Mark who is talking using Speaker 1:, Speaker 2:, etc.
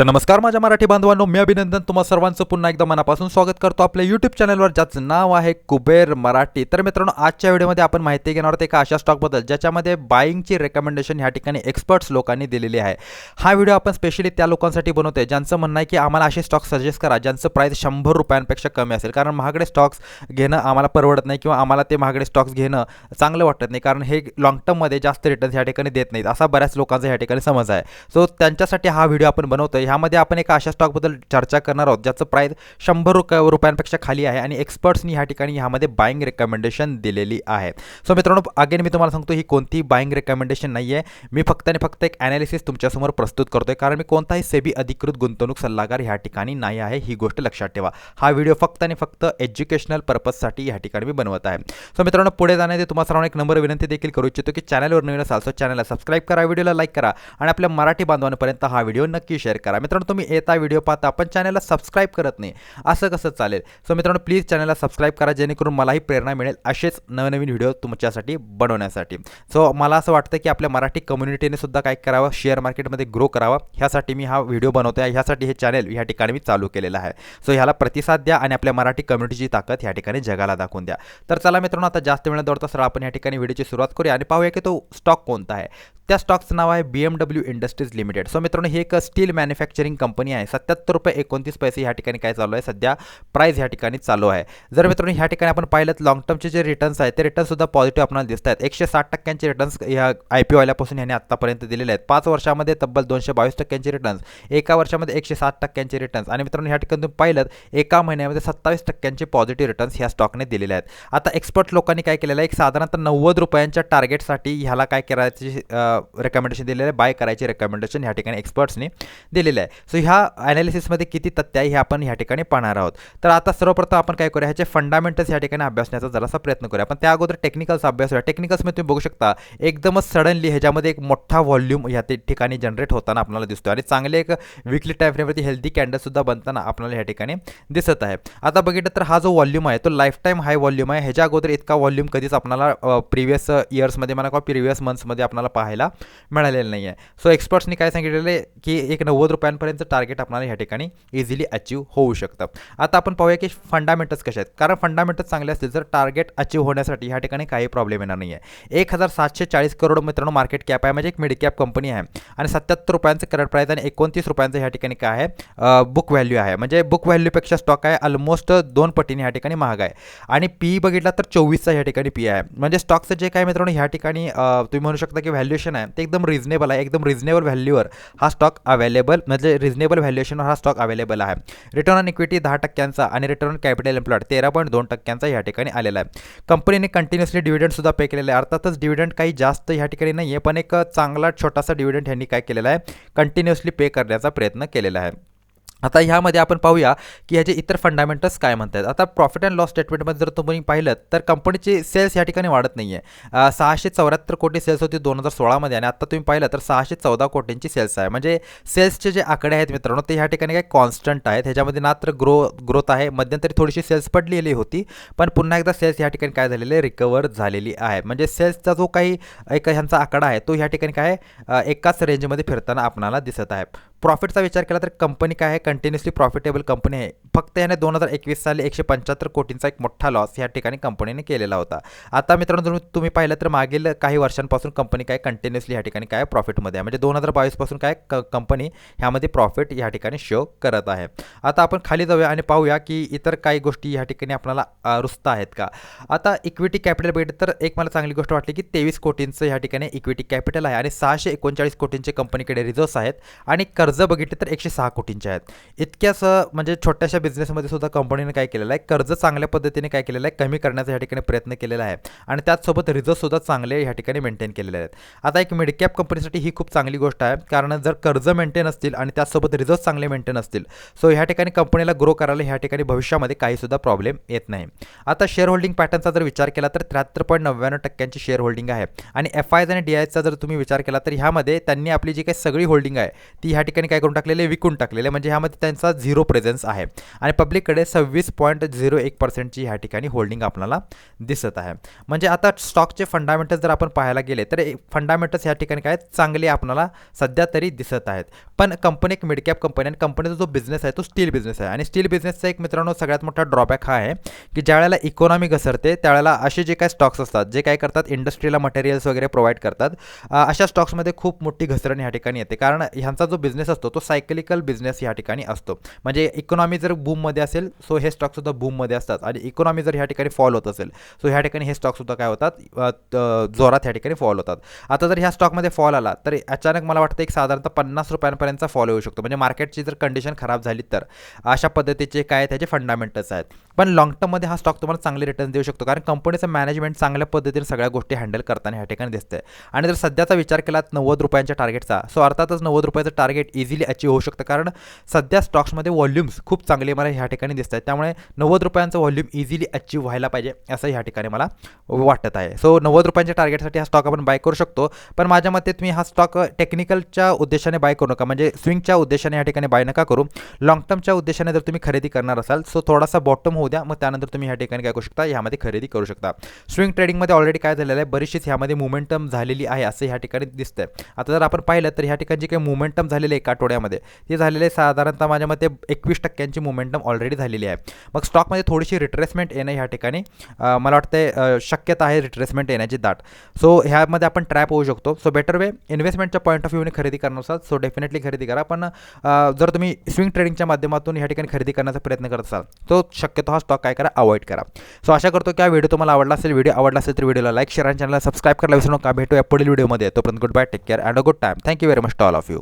Speaker 1: तर नमस्कार माझ्या मराठी बांधवांनो मी अभिनंदन तुम्हा सर्वांचं. पुन्हा एकदा मनापासून स्वागत करतो आपल्या यूट्यूब चॅनलवर ज्याचं नाव आहे कुबेर मराठी. तर मित्रांनो आजच्या व्हिडिओमध्ये आपण माहिती घेणार आहोत एका अशा स्टॉकबद्दल ज्याच्यामध्ये बाईंगची रेकमेंडेशन ह्या ठिकाणी एक्सपर्ट्स लोकांनी दिलेली आहे. हा व्हिडिओ आपण स्पेशली त्या लोकांसाठी बनवतोय ज्यांचं म्हणणं आहे की आम्हाला असे स्टॉक सजेस्ट करा ज्यांचं प्राईस शंभर रुपयांपेक्षा कमी असेल. कारण महागडे स्टॉक्स घेणं आम्हाला परवडत नाही किंवा आम्हाला ते महागडे स्टॉक्स घेणं चांगलं वाटत नाही. कारण हे लॉंग टर्ममध्ये जास्त रिटर्न्स ह्या ठिकाणी देत नाहीत असा बऱ्याच लोकांचा ह्या ठिकाणी समज आहे. सो त्यांच्यासाठी हा व्हिडिओ आपण बनवतोय ह्यामध्ये आपण एका अशा स्टॉकबद्दल चर्चा करणार आहोत ज्याचं प्राईस शंभर रुपया रुपयांपेक्षा खाली आहे आणि एक्सपर्ट्सनी ह्या ठिकाणी ह्यामध्ये बाईंग रेकमेंडेशन दिलेली आहे. सो मित्रांनो अगेन मी तुम्हाला सांगतो ही कोणतीही बाईंग रेकमेंडेशन नाही आहे मी फक्त आणि फक्त एक ॲनालिसिस तुमच्यासमोर प्रस्तुत करतोय कारण मी कोणताही सेबी अधिकृत गुंतवणूक सल्लागार ह्या ठिकाणी नाही आहे ही गोष्ट लक्षात ठेवा. हा व्हिडिओ फक्त आणि फक्त एज्युकेशनल पर्पजसाठी ह्या ठिकाणी मी बनवत आहे. सो मित्रांनो पुढे जाण्याचे तुम्हाला सर्वांना एक नंबर विनंती देखील करू इच्छितो की चॅनलवर नवीन असाल सो चॅनलला सबस्क्राईब करा व्हिडिओला लाईक करा आणि आपल्या मराठी बांधवांपर्यंत हा व्हिडिओ नक्की शेअर करा. मित्रांनो तुम्ही येता व्हिडिओ पाहता पण चॅनलला सबस्क्राईब करत नाही असं कसं चालेल? सो मित्रांनो प्लीज चॅनलला सबस्क्राईब करा जेणेकरून मलाही प्रेरणा मिळेल असेच नवनवीन व्हिडिओ तुमच्यासाठी बनवण्यासाठी. सो मला असं वाटतं की आपल्या मराठी कम्युनिटीने सुद्धा काय करावं? शेअर मार्केटमध्ये ग्रो करावं. ह्यासाठी मी हा व्हिडिओ बनवतो आहे ह्यासाठी हे चॅनल ह्या ठिकाणी मी चालू केलेलं आहे. सो ह्याला प्रतिसाद द्या आणि आपल्या मराठी कम्युनिटीची ताकद ह्या ठिकाणी जगाला दाखवून द्या. तर चला मित्रांनो आता जास्त वेळ दौडता सर आपण या ठिकाणी व्हिडिओची सुरुवात करूया आणि पाहूया की तो स्टॉक कोणता आहे. त्या स्टॉकचं नाव आहे B M W industries limited so मित्रांनो हे एक स्टील मॅन्युफॅक्चरिंग कंपनी आहे. सत्याहत्तर रुपये एकोणतीस पैसे ह्या ठिकाणी काय चालू आहे? सध्या प्राईस ह्या ठिकाणी चालू आहे. जर मित्रांनो ह्या ठिकाणी आपण पाहिलं लॉंग टर्मचे जे रिटर्न्स आहेत ते रिटर्न्ससुद्धा पॉझिटिव्ह आपल्याला दिसत आहेत. एकशे साठ टक्क्यांचे रिटर्न्स ह्या आय पी ओ ह्याने आत्तापर्यंत दिलेले आहेत. पाच वर्षामध्ये तब्बल दोनशे बावीस टक्क्यांचे रिटर्न्स एका वर्षामध्ये एकशे साठ टक्क्यांचे रिटर्न्स आणि मित्रांनो ह्या ठिकाणी तुम्ही पाहिलं एका महिन्यामध्ये सत्तावीस टक्क्यांचे पॉझिटिव्ह रिटर्न्स ह्या स्टॉकने दिलेले आहेत. आता एक्सपर्ट लोकांनी काय केलेलं आहे? एक साधारणतः नव्वद रुपयांच्या टार्गेटसाठी ह्याला काय करायची रेकमेंडेशन दिलेलं आहे? बाय करायची रेकमेंडेशन ह्या ठिकाणी एक्सपर्ट्सनी दिलेली आहे. सो ह्या ॲनालिसिसमध्ये किती तथ्य आहे हे आपण ह्या ठिकाणी पाहणार आहोत. तर आता सर्वप्रथम आपण काय करूया ह्याचे फंडामेंटल्स ह्या ठिकाणी अभ्यासण्याचा जरासा प्रयत्न करूया. पण त्या अगोदर टेक्निकल्स अभ्यास करूया. टेक्निकल्समध्ये तुम्ही बघू शकता एकदमच सडनली ह्याच्यामध्ये एक मोठा व्हॉल्यूम ह्या ठिकाणी जनरेट होताना आपल्याला दिसतो आणि चांगले एक विकली टाईम हेल्दी कॅन्डलसुद्धा बनताना आपल्याला ह्या ठिकाणी दिसत आहे. आता बघितलं तर हा जो व्हॉल्यूम आहे तो लाईफ टाईम हाय व्हॉल्यूम आहे. ह्याच्या अगोदर इतका व्हॉल्यूम कधीच आपल्याला प्रिव्हियस इयर्समध्ये म्हणा किंवा प्रिव्हियस मंथ्समध्ये आपल्याला पाहायला मिळालेलं नाही आहे सो एक्सपर्ट्सनी काय सांगितलेलं आहे की एक नव्वद रुपयांपर्यंत टार्गेट आपल्याला ह्या ठिकाणी इझिली अचीव होऊ शकतं. आता आपण पाहूया की फंडामेंटल्स कसे आहेत. कारण फंडामेंटल्स चांगले असतील तर टार्गेट अचीव होण्यासाठी ह्या ठिकाणी काही प्रॉब्लेम येणार नाही आहे एक हजार सातशे चाळीस करोड मित्रांनो मार्केट कॅप आहे. म्हणजे एक मिड कॅप कंपनी आहे. आणि सत्याहत्तर रुपयांचं करंट प्राईस आणि एकोणतीस रुपयांचं ह्या ठिकाणी काय आहे? बुक व्हॅल्यू आहे. म्हणजे बुक व्हॅल्यूपेक्षा स्टॉक आहे ऑलमोस्ट दोन पटीने ह्या ठिकाणी महाग आहे. आणि पी बघितला तर चोवीसचा ह्या ठिकाणी पी आहे. म्हणजे स्टॉकचं जे काय मित्रांनो ह्या ठिकाणी तुम्ही म्हणू शकता की व्हॅल्युएशन आहे. ते एकदम रिझनेबल आहे. एकदम रिझनेबल व्हॅल्यूवर हा स्टॉक अवेलेबल म्हणजे रिझनेबल व्हॅल्युएशनवर हा स्टॉक अवेलेबल आहे. रिटर्न ऑन इक्विटी दहा टक्क्यांचा आणि रिटर्न ऑन कॅपिटल एम्प्लॉयड तेरा पॉईंट दोन टक्क्यांचा या ठिकाणी आलेला आहे. कंपनीने कंटिन्युअसली डिव्हिडंडसुद्धा पे केलेला आहे. अर्थातच डिव्हिडंड काही जास्त ह्या ठिकाणी नाही आहे पण एक चांगला छोटासा डिव्हिडंड ह्यांनी काय केलेला आहे? कंटिन्युअसली पे करण्याचा प्रयत्न केलेला आहे. आता ह्यामध्ये आपण पाहूया की ह्याचे इतर फंडामेंटल्स काय म्हणतात. आता प्रॉफिट अँड लॉस स्टेटमेंटमध्ये जर तुम्ही पाहिलं तर कंपनीची सेल्स या ठिकाणी वाढत नाही आहे सहाशे चौऱ्याहत्तर कोटी सेल्स होती दोन हजार सोळामध्ये आणि आता तुम्ही पाहिलं तर सहाशे चौदा कोटींची सेल्स आहे. म्हणजे सेल्सचे जे आकडे आहेत मित्रांनो ते ह्या ठिकाणी काय कॉन्स्टंट आहेत. ह्याच्यामध्ये ना तर ग्रो ग्रोथ आहे मध्यंतरी थोडीशी सेल्स पडलेली होती पण पुन्हा एकदा सेल्स ह्या ठिकाणी काय झालेले आहे रिकवर झालेली आहे. म्हणजे सेल्सचा जो काही एक ह्यांचा आकडा आहे तो ह्या ठिकाणी काय एकाच रेंजमध्ये फिरताना आपणाला दिसत आहे. प्रॉफिटचा विचार केला तर कंपनी काय आहे? कंटिन्युअसली प्रॉफिटेबल कंपनी आहे. फक्त याने दोन हजार एकवीस साली एकशे पंच्याहत्तर कोटींचा एक मोठा लॉस या ठिकाणी कंपनीने केलेला होता. आता मित्रांनो तुम्ही तुम्ही पाहिलं तर मागील काही वर्षांपासून कंपनी काय कंटिन्युअसली ह्या ठिकाणी काय प्रॉफिटमध्ये आहे? म्हणजे दोन हजार बावीसपासून काय क कंपनी ह्यामध्ये प्रॉफिट ह्या ठिकाणी शो करत आहे. आता आपण खाली जाऊया आणि पाहूया की इतर काही गोष्टी ह्या ठिकाणी आपल्याला रुस्त आहेत का? आता इक्विटी कॅपिटल बघितलं तर एक मला चांगली गोष्ट वाटली की तेवीस कोटींचं ह्या ठिकाणी इक्विटी कॅपिटल आहे आणि सहाशे एकोणचाळीस कोटींचे कंपनीकडे रिझर्व्स आहेत आणि कर कर्ज बघितले तर एकशे सहा कोटींचे आहेत. इतक्याच म्हणजे छोट्याशा बिझनेसमध्ये सुद्धा कंपनीने काय केलेलं आहे? कर्ज चांगल्या पद्धतीने काय केलेलं आहे? कमी करण्याचा ह्या ठिकाणी प्रयत्न केलेला आहे. आणि त्याचसोबत रिझर्वसुद्धा चांगले ह्या ठिकाणी मेंटेन केलेले आहेत. आता एक मिडकॅप कंपनीसाठी ही खूप चांगली गोष्ट आहे. कारण जर कर्ज मेंटेन असतील आणि त्याचसोबत रिझर्व चांगले मेंटेन असतील सो ह्या ठिकाणी कंपनीला ग्रो करायला ह्या ठिकाणी भविष्यामध्ये काहीसुद्धा प्रॉब्लेम येत नाही. आता शेअर होल्डिंग पॅटर्नचा जर विचार केला तर त्र्याहत्तर पॉईंट नव्याण्णव टक्क्यांची शेअर होल्डिंग आहे. आणि एफ आयज आणि डी आयचा जर तुम्ही विचार केला तर ह्यामध्ये त्यांनी आपली जी काही सगळी होल्डिंग आहे ती ह्या ठिकाणी काय करून टाकलेले? विकून टाकलेले. म्हणजे ह्यामध्ये त्यांचा झिरो प्रेझेन्स आहे. आणि पब्लिककडे सव्वीस पॉईंट झिरो एक पर्सेंटची ह्या ठिकाणी होल्डिंग आपल्याला दिसत आहे. म्हणजे आता स्टॉकचे फंडामेंटल्स जर आपण पाहायला गेले तर फंडामेंटल्स ह्या ठिकाणी काय चांगले आपल्याला सध्या तरी दिसत आहेत. पण कंपनी एक मिडकॅप कंपनी आणि कंपनीचा जो बिझनेस आहे तो स्टील बिझनेस आहे. आणि स्टील बिझनेसचा एक मित्रांनो सगळ्यात मोठा ड्रॉबॅक हा आहे की ज्यावेळेला इकॉनॉमी घसरते त्यावेळेला असे जे काय स्टॉक्स असतात जे काय करतात इंडस्ट्रीला मटेरियल्स वगैरे प्रोव्हाइड करतात अशा स्टॉक्समध्ये खूप मोठी घसरण ह्या ठिकाणी येते. कारण ह्यांचा जो बिझनेस असतो तो सायकलिकल बिझनेस ह्या ठिकाणी असतो. म्हणजे इकॉनॉमी जर बूममध्ये असेल सो हे स्टॉकसुद्धा बूममध्ये असतात. आणि इकॉनॉमी जर ह्या ठिकाणी फॉल होत असेल सो ह्या ठिकाणी हे स्टॉकसुद्धा काय होतात जोरात ह्या ठिकाणी फॉल होतात. आता जर ह्या स्टॉकमध्ये फॉल आला तर अचानक मला वाटतं एक साधारणतः पन्नास रुपयांपर्यंतचा फॉल होऊ शकतो. म्हणजे मार्केटची जर कंडिशन खराब झाली तर अशा पद्धतीचे काय त्याचे फंडामेंटल्स आहेत. पण लॉंग टर्ममध्ये हा स्टॉक तुम्हाला चांगले रिटर्न देऊ शकतो. कारण कंपनीचं मॅनेजमेंट चांगल्या पद्धतीने सगळ्या गोष्टी हँडल करताना ह्या ठिकाणी दिसते आणि जर सध्याचा विचार केला नव्वद रुपयांच्या टार्गेटचा सो अर्थातच नव्वद रुपयाचं टार्गेट इझिली अचीव होऊ शकतं. कारण सध्या स्टॉक्समध्ये व्हॉल्यूम्स खूप चांगले मला ह्या ठिकाणी दिसत आहेत. त्यामुळे नव्वद रुपयांचं व्हॉल्यूम इझिली अचीव व्हायला पाहिजे असं ह्या ठिकाणी मला वाटत आहे. सो नव्वद रुपयांच्या टार्गेटसाठी हा स्टॉक आपण बाय करू शकतो. पण माझ्या मते तुम्ही हा स्टॉक टेक्निकलच्या उद्देशाने बाय करू नका. म्हणजे स्विंगच्या उद्देशाने या ठिकाणी बाय नका करू. लॉंग टर्मच्या उद्देशाने जर तुम्ही खरेदी करणार असाल सो थोडासा बॉटम होऊ द्या. मग त्यानंतर तुम्ही ह्या ठिकाणी काय करू शकता? ह्यामध्ये खरेदी करू शकता. स्विंग ट्रेडिंगमध्ये ऑलरेडी काय झालेलं आहे? बरीचशीच ह्यामध्ये मुमेंटम झालेली आहे असं ह्या ठिकाणी दिसतंय. आता जर आपण पाहिलं तर ह्या ठिकाणी जे काही मुमेंटम झालेले आहे एका आठवड्यामध्ये. ते झालेले साधारणतः माझ्या मते एकवीस टक्क्यांची मुमेंटम ऑलरेडी झालेली आहे. मग स्टॉकमध्ये थोडीशी रिट्रेसमेंट येणं ह्या ठिकाणी मला वाटते शक्यता आहे रिट्रेसमेंट येण्याची दाट. सो ह्यामध्ये आपण ट्रॅप होऊ शकतो. सो बेटर वे इन्व्हेस्टमेंटच्या पॉईंट ऑफ व्ह्यूने खरेदी करणार सो डेफिनेटली खरेदी करा. पण जर तुम्ही स्विंग ट्रेडिंगच्या माध्यमातून ह्या ठिकाणी खरेदी करण्याचा प्रयत्न करत असाल तो शक्यतो हा स्टॉक काय करा अवॉइड करा. सो आशा करतो की हा व्हिडिओ तुम्हाला आवडला असेल. व्हिडिओ आवडला असेल तर व्हिडिओला लाईक शेअर आणि चॅनलला सबस्क्राईब करायला विसरू नका. भेटूया पुढील व्हिडिओमध्ये तोपर्यंत good bye take care and a good time thank you very much to all of you